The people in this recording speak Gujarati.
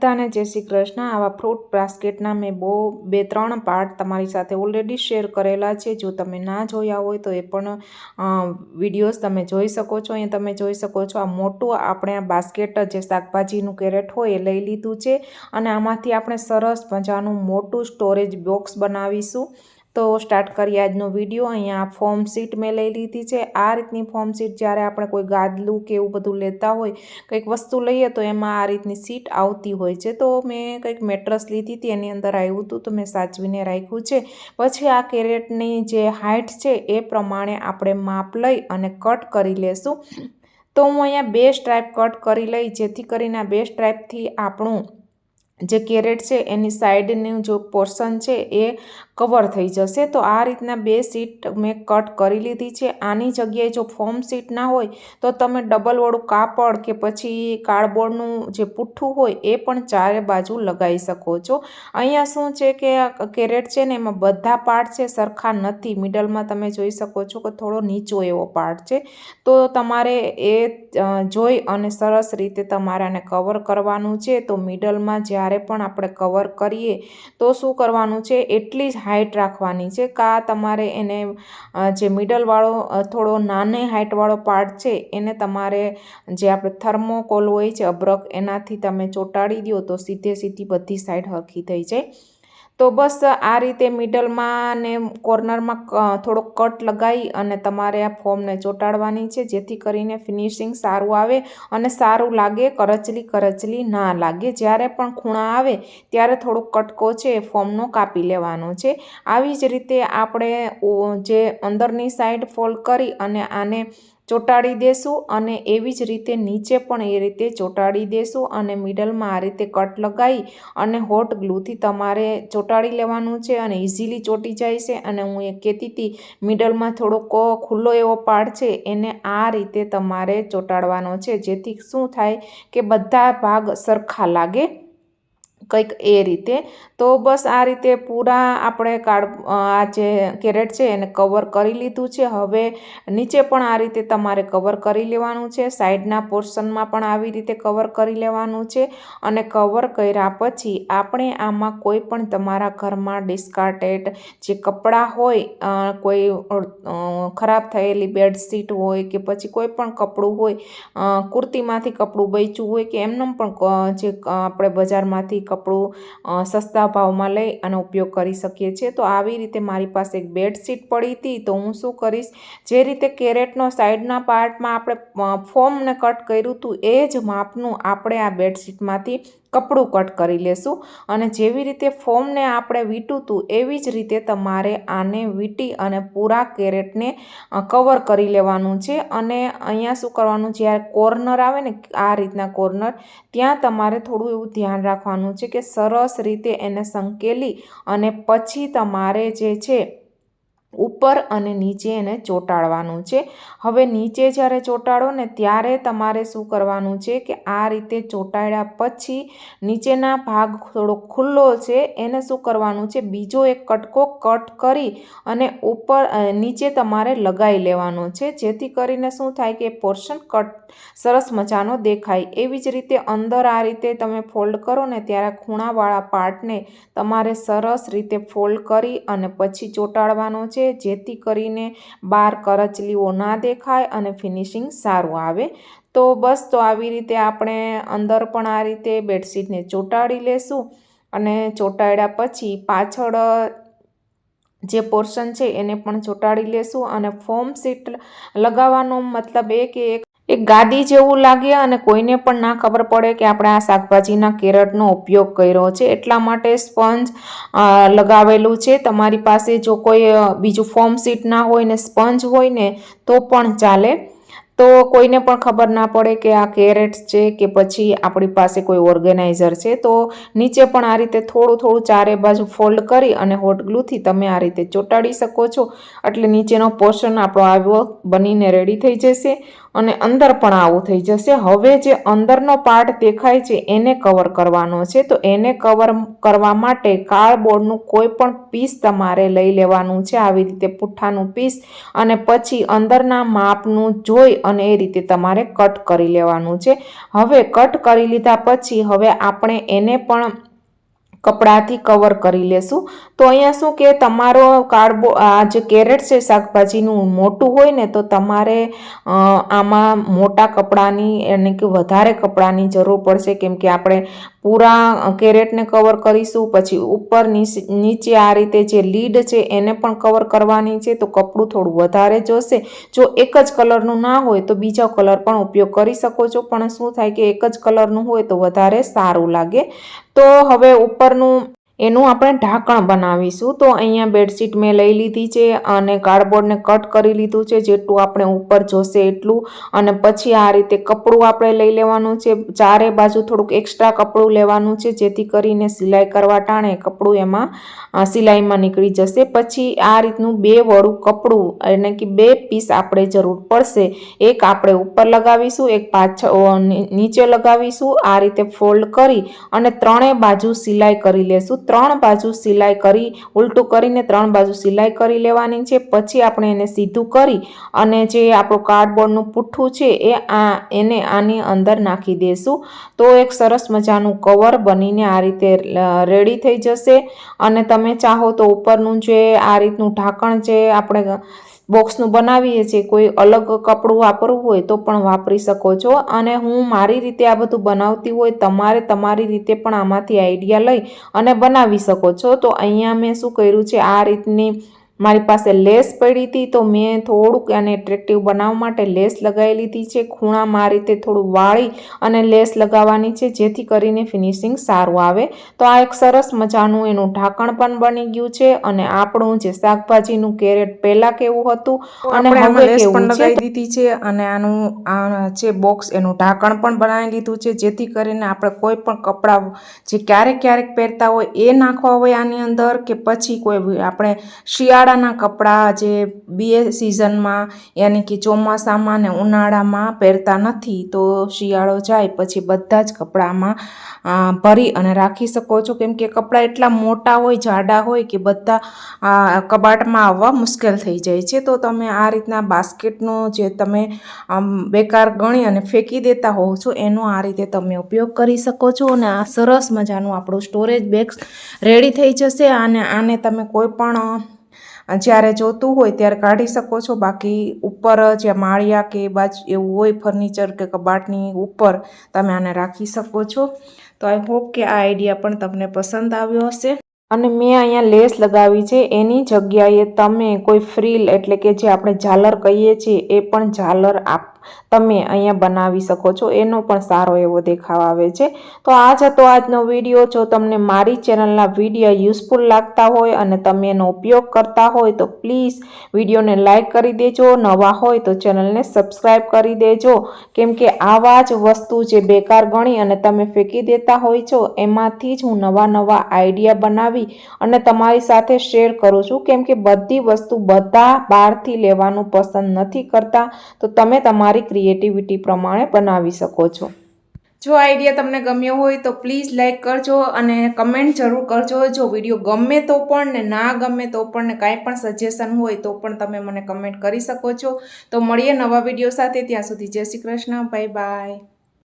બધાને જય શ્રી કૃષ્ણ. આવા ફ્રૂટ બાસ્કેટના મેં બહુ, બે, ત્રણ પાર્ટ તમારી સાથે ઓલરેડી શેર કરેલા છે. જો તમે ના જોયા હોય તો એ પણ વિડીયોઝ તમે જોઈ શકો છો. અહીંયા તમે જોઈ શકો છો આ મોટું આપણે આ બાસ્કેટ જે શાકભાજીનું કેરેટ હોય એ લઈ લીધું છે. અને આમાંથી આપણે સરસ મજાનું મોટું સ્ટોરેજ બોક્સ બનાવીશું. તો સ્ટાર્ટ કરીએ આજનો વીડિયો અહીંયા ફોર્મ સીટ મેં લઈ લીધી છે. આ રીતની ફોર્મ સીટ જ્યારે આપણે કોઈ ગાદલું કે એવું બધું લેતા હોય, કંઈક વસ્તુ લઈએ તો એમાં આ રીતની સીટ આવતી હોય છે. તો મેં કંઈક મેટ્રસ લીધી હતી, એની અંદર આવ્યું હતું, તો મેં સાચવીને રાખ્યું છે. પછી આ કેરેટની જે હાઇટ છે, એ પ્રમાણે આપણે માપ લઈ અને કટ કરી લેશું. તો હું અહીંયા બે સ્ટ્રાઇપ કટ કરી લઈ, જેથી કરીને આ બે સ્ટ્રાઇપથી આપણું જે કેરેટ છે, એની સાઈડનું જો પોર્શન છે, એ કવર થઈ જશે. તો આ રીતના બે સીટ મેં કટ કરી લીધી છે. આની જગ્યાએ જો ફોર્મ સીટ ના હોય, તો તમે ડબલવાળું કાપડ કે પછી કાર્ડબોર્ડનું જે પુઠ્ઠું હોય, એ પણ ચારે બાજુ લગાવી શકો છો. અહીંયા શું છે કે કેરેટ છે ને, એમાં બધા પાર્ટ છે, સરખા નથી. મિડલમાં તમે જોઈ શકો છો કે થોડો નીચો એવો પાર્ટ છે. તો તમારે એ જોઈ અને સરસ રીતે તમારે આને કવર કરવાનું છે. તો મિડલમાં જ્યારે પણ આપણે કવર કરીએ, તો શું કરવાનું છે? એટલી જ હાઇટ રાખવાની છે કા તમારે એને જે મિડલવાળો થોડો નાની હાઇટવાળો પાર્ટ છે, એને તમારે જે આપણે થર્મોકોલ હોય છે અબ્રક, એનાથી તમે ચોંટાડી દો તો સીધે સીધી બધી સાઈડ હરખી થઈ જાય. તો બસ આ રીતે મિડલમાં ને કોર્નરમાં થોડોક કટ લગાવી અને તમારે આ ફોર્મને ચોંટાડવાની છે, જેથી કરીને ફિનિશિંગ સારું આવે અને સારું લાગે, કરચલી કરચલી ના લાગે. જ્યારે પણ ખૂણા આવે, ત્યારે થોડોક કટકો છે, એ ફોર્મનો કાપી લેવાનો છે. આવી જ રીતે આપણે જે અંદરની સાઈડ ફોલ્ડ કરી અને આને ચોંટાડી દેશું અને એવી જ રીતે નીચે પણ એ રીતે ચોંટાડી દેશું અને મિડલમાં આ રીતે કટ લગાવી અને હોટ ગ્લુથી તમારે ચોંટાડી લેવાનું છે અને ઇઝીલી ચોંટી જાય છે અને હું એ કહેતી હતી મિડલમાં થોડોક ખુલ્લો એવો પાર્ટ છે, એને આ રીતે તમારે ચોંટાડવાનો છે. જેથી શું થાય કે બધા ભાગ સરખા લાગે કંઈક એ રીતે. તો બસ આ રીતે પૂરા આપણે કાળ આ જે કેરેટ છે એને કવર કરી લીધું છે. હવે નીચે પણ આ રીતે તમારે કવર કરી લેવાનું છે. સાઈડના પોર્શનમાં પણ આવી રીતે કવર કરી લેવાનું છે. અને કવર કર્યા પછી આપણે આમાં કોઈ પણ તમારા ઘરમાં ડિસ્કાર્ટેડ જે કપડાં હોય કોઈ ખરાબ થયેલી બેડશીટ હોય કે પછી કોઈ પણ કપડું હોય કુર્તીમાંથી કપડું બેચ્યું હોય કે એમનેમ પણ જે આપણે બજારમાંથી કપડું સસ્તા ભાવમાં લઈ અને ઉપયોગ કરી શકીએ છીએ. તો આવી રીતે મારી પાસે એક બેડશીટ પડી હતી. તો હું શું કરીશ? જે રીતે કેરેટનો સાઈડના પાર્ટમાં આપણે ફોર્મને કટ કર્યું હતું, એ જ માપનું આપણે આ બેડશીટમાંથી કપડું કટ કરી લેશું અને જેવી રીતે ફોર્મને આપણે વીટું હતું એવી જ રીતે તમારે આને વીટી અને પૂરા કેરેટને કવર કરી લેવાનું છે અને અહીંયા શું કરવાનું, જ્યારે કોર્નર આવે ને, આ રીતના કોર્નર, ત્યાં તમારે થોડું એવું ધ્યાન રાખવાનું છે કે સરસ રીતે એને સંકેલી અને પછી તમારે જે છે ઉપર અને નીચે એને ચોંટાડવાનું છે. હવે નીચે જ્યારે ચોંટાડો ને ત્યારે તમારે શું કરવાનું છે કે આ રીતે ચોંટાડ્યા પછી નીચેના ભાગ થોડો ખુલ્લો છે, એને શું કરવાનું છે? બીજો એક કટકો કટ કરી અને ઉપર નીચે તમારે લગાવી લેવાનો છે. જેથી કરીને શું થાય કે પોર્શન કટ, સરસ મજાનો દેખાય. એવી જ રીતે અંદર આ રીતે તમે ફોલ્ડ કરો ને ત્યારે ખૂણાવાળા પાર્ટને તમારે સરસ રીતે ફોલ્ડ કરી અને પછી ચોંટાડવાનો છે. છે, જેથી કરીને બહાર કરચલીઓ ના દેખાય અને ફિનિશિંગ સારું આવે. તો બસ, તો આવી રીતે આપણે અંદર પણ આ રીતે બેડશીટને ચોંટાડી લેશું અને ચોંટાડ્યા પછી પાછળ જે પોર્શન છે એને પણ ચોંટાડી લેશું અને ફોર્મ સીટ લગાવવાનો મતલબ એ કે એક એક ગાદી જેવું લાગે અને કોઈને પણ ના ખબર પડે કે આપણે આ શાકભાજીના કેરટનો ઉપયોગ કર્યો છે. એટલા માટે સ્પંજ લગાવેલું છે. તમારી પાસે જો કોઈ બીજું ફોર્મ સીટ ના હોય ને સ્પંજ હોય ને તો પણ ચાલે. તો કોઈને પણ ખબર ના પડે કે આ કેરેટ્સ છે કે પછી આપણી પાસે કોઈ ઓર્ગેનાઇઝર છે. તો નીચે પણ આ રીતે થોડું થોડું ચારે બાજુ ફોલ્ડ કરી અને હોટ ગ્લુથી તમે આ રીતે ચોંટાડી શકો છો. એટલે નીચેનો પોર્શન આપણો આવ્યો બનીને રેડી થઈ જશે. અને અંદર પણ આવું થઈ જશે. હવે જે અંદરનો પાર્ટ દેખાય છે, એને કવર કરવાનો છે. તો એને કવર કરવા માટે કાર્ડબોર્ડનું કોઈ પણ પીસ તમારે લઈ લેવાનું છે. આવી રીતે પુઠ્ઠાનું પીસ અને પછી અંદરના માપનું જોઈ અને એ રીતે તમારે કટ કરી લેવાનું છે. હવે કટ કરી લીધા પછી હવે આપણે એને પણ કપડાથી કવર કરી લેશું. તો અહીંયા શું કે તમારો કાર્ડબો આ જે કેરેટ છે શાકભાજીનું મોટું હોય ને, તો તમારે આમાં મોટા કપડાની એને કે વધારે કપડાની જરૂર પડશે. કેમ કે આપણે પૂરા કેરેટને કવર કરીશું, પછી ઉપર નીચે આ રીતે જે લીડ છે એને પણ કવર કરવાની છે, તો કપડું થોડું વધારે જોશે. જો એક જ કલરનું ના હોય તો બીજો કલર પણ ઉપયોગ કરી શકો છો, પણ શું થાય કે એક જ કલરનું હોય તો વધારે સારું લાગે. તો હવે ઉપરનું એનું આપણે ઢાંકણ બનાવીશું. તો અહીંયા બેડશીટ મેં લઈ લીધી છે અને કાર્ડબોર્ડને કટ કરી લીધું છે. જેટલું આપણે ઉપર જોશે એટલું. અને પછી આ રીતે કપડું આપણે લઈ લેવાનું છે. ચારે બાજુ થોડુંક એક્સ્ટ્રા કપડું લેવાનું છે. જેથી કરીને સિલાઈ કરવા ટાણે કપડું એમાં સિલાઈમાં નીકળી જશે. પછી આ રીતનું બે વળું કપડું, એટલે કે બે પીસ આપણે જરૂર પડશે. એક આપણે ઉપર લગાવીશું, એક પાછળ નીચે લગાવીશું. આ રીતે ફોલ્ડ કરી અને ત્રણેય બાજુ સિલાઈ કરી લેશું. ત્રણ બાજુ સિલાઈ કરી, ઉલટું કરીને ત્રણ બાજુ સિલાઈ કરી લેવાની છે. પછી આપણે એને સીધું કરી અને જે આપણું કાર્ડબોર્ડનું પુઠ્ઠું છે એ આ, એને આની અંદર નાખી દઈશું તો એક સરસ મજાનું કવર બનીને આ રીતે રેડી થઈ જશે. અને તમે ચાહો તો ઉપરનું જે આ રીતનું ઢાંકણ જે આપણે બોક્સનું બનાવીએ છીએ, કોઈ અલગ કપડું વાપરવું હોય તો પણ વાપરી શકો છો. અને હું મારી રીતે આ બધું બનાવતી હોય, તમારે તમારી રીતે પણ આમાંથી આઈડિયા લઈ અને બનાવી શકો છો. તો અહીંયા મેં શું કર્યું છે, આ રીતની મારી પાસે લેસ પડી હતી તો મેં થોડુંક એને એટ્રેક્ટિવ બનાવવા માટે લેસ લગાવી લીધી છે. ખૂણામાં આ રીતે થોડું વાળી અને લેસ લગાવવાની છે જેથી કરીને ફિનિશિંગ સારું આવે. તો આ એક સરસ મજાનું એનું ઢાંકણ પણ બની ગયું છે અને આપણું જે શાકભાજીનું કેરેટ પહેલાં કેવું હતું અને હવે કેવું લગાવી દીધી છે અને આનું આ જે બોક્સ એનું ઢાંકણ પણ બનાવી લીધું છે જેથી કરીને આપણે કોઈ પણ કપડાં જે ક્યારેક ક્યારેક પહેરતા હોય એ નાખવા હોય આની અંદર કે પછી કોઈ આપણે શિયાળા ઉનાળાના કપડાં જે બે સિઝનમાં યાની કે ચોમાસામાં ને ઉનાળામાં પહેરતા નથી, તો શિયાળો જાય પછી બધા જ કપડામાં ભરી અને રાખી શકો છો. કેમ કે કપડાં એટલા મોટા હોય, જાડા હોય કે બધા કબાટમાં આવવા મુશ્કેલ થઈ જાય છે. તો તમે આ રીતના બાસ્કેટનો જે તમે બેકાર ગણી અને ફેંકી દેતા હોવ છો, એનો આ રીતે તમે ઉપયોગ કરી શકો છો અને આ સરસ મજાનું આપણું સ્ટોરેજ બેગ્સ રેડી થઈ જશે અને આને તમે કોઈ પણ જ્યારે જોતું હોય ત્યારે કાઢી શકો છો. બાકી ઉપર જે માળિયા કે બાજુ એવું હોય ફર્નિચર કે કબાટની ઉપર તમે આને રાખી શકો છો. તો આઈ હોપ કે આ આઈડિયા પણ તમને પસંદ આવ્યો હશે. અને મેં અહીંયા લેસ લગાવી છે. એની જગ્યાએ તમે કોઈ ફ્રીલ એટલે કે જે આપણે ઝાલર કહીએ છીએ, એ પણ ઝાલર આપ. તમે અહીંયા બનાવી શકો છો. એનો પણ સારો એવો દેખાવ આવે છે. તો આ જ હતો આજનો વીડિયો. જો તમને મારી ચેનલના વીડિયો યુઝફુલ લાગતા હોય અને તમે એનો ઉપયોગ કરતા હોય તો પ્લીઝ વિડીયોને લાઇક કરી દેજો. નવા હોય તો ચેનલને સબસ્ક્રાઈબ કરી દેજો. કેમ કે આવા જ વસ્તુ જે બેકાર ગણી અને તમે ફેંકી દેતા હોય છો, એમાંથી જ હું નવા નવા આઈડિયા બનાવી અને તમારી સાથે શેર કરું છું. કેમ કે બધી વસ્તુ બધા બહારથી લેવાનું પસંદ નથી કરતા. તો તમે તમારી તમારી ક્રિએટિવિટી પ્રમાણે બનાવી શકો છો. જો આઈડિયા તમને ગમ્યો હોય તો પ્લીઝ લાઇક કરજો અને કમેન્ટ જરૂર કરજો. જો વીડિયો ગમે તો પણ ને ના ગમે તો પણ ને કાંઈ પણ સજેશન હોય તો પણ તમે મને કમેન્ટ કરી શકો છો. તો મળીએ નવા વીડિયો સાથે. ત્યાં સુધી જય શ્રી કૃષ્ણ. Bye bye